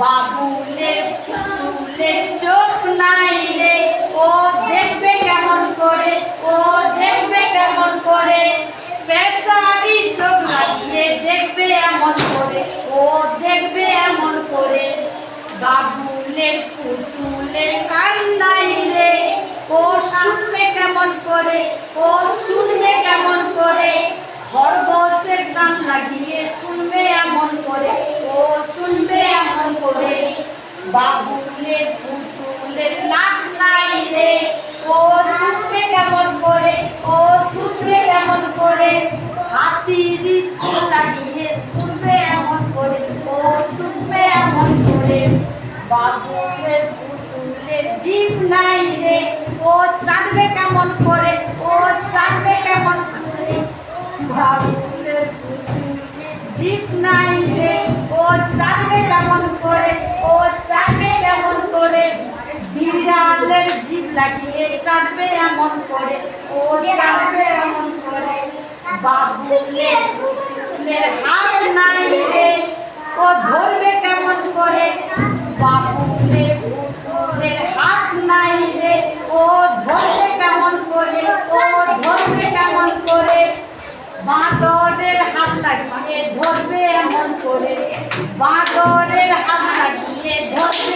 বাবুলের ফুলের চোখ নাই ও দেখবে কেমন করে, ও দেখবে কেমন করে। বেচারি চোখ লাগিয়ে দেখবে এমন করে, ও দেখবে এমন করে। বাবুলের পুতুলের কান্নাই রে। ও শুনবে কেমন করে, ও শুনবে কেমন করে। খরগোশের কান লাগিয়ে শুনবে এমন করে, ও শুনবে এমন করে বাবুলের পুতুলের নাক নাই রে ও শুনবে কেমন করে, ও শুনবে কেমন করে, হাতির সুর লাগিয়ে শুনবে এমন করে, ও শুনবে এমন করে বাবুলের পুতুলের জীব নাই রে ও চাটবে কেমন করে, ও চাটবে কেমন করে বাবুলের জীব নাই রে। ও চাটবে কেমন করে, ও চাটবে কেমন করে। বিড়ালের জীব লাগিয়ে চাটবে এমন করে, ও চাটবে এমন করে। বাবুলের পুতুলের হাত নাই রে। ও ধরবে কেমন করে বাবুলের পুতুলের হাত নাই রে। ও ধরবে কেমন করে, ও ধরবে কেমন করে। बागोरे हम रखे धोती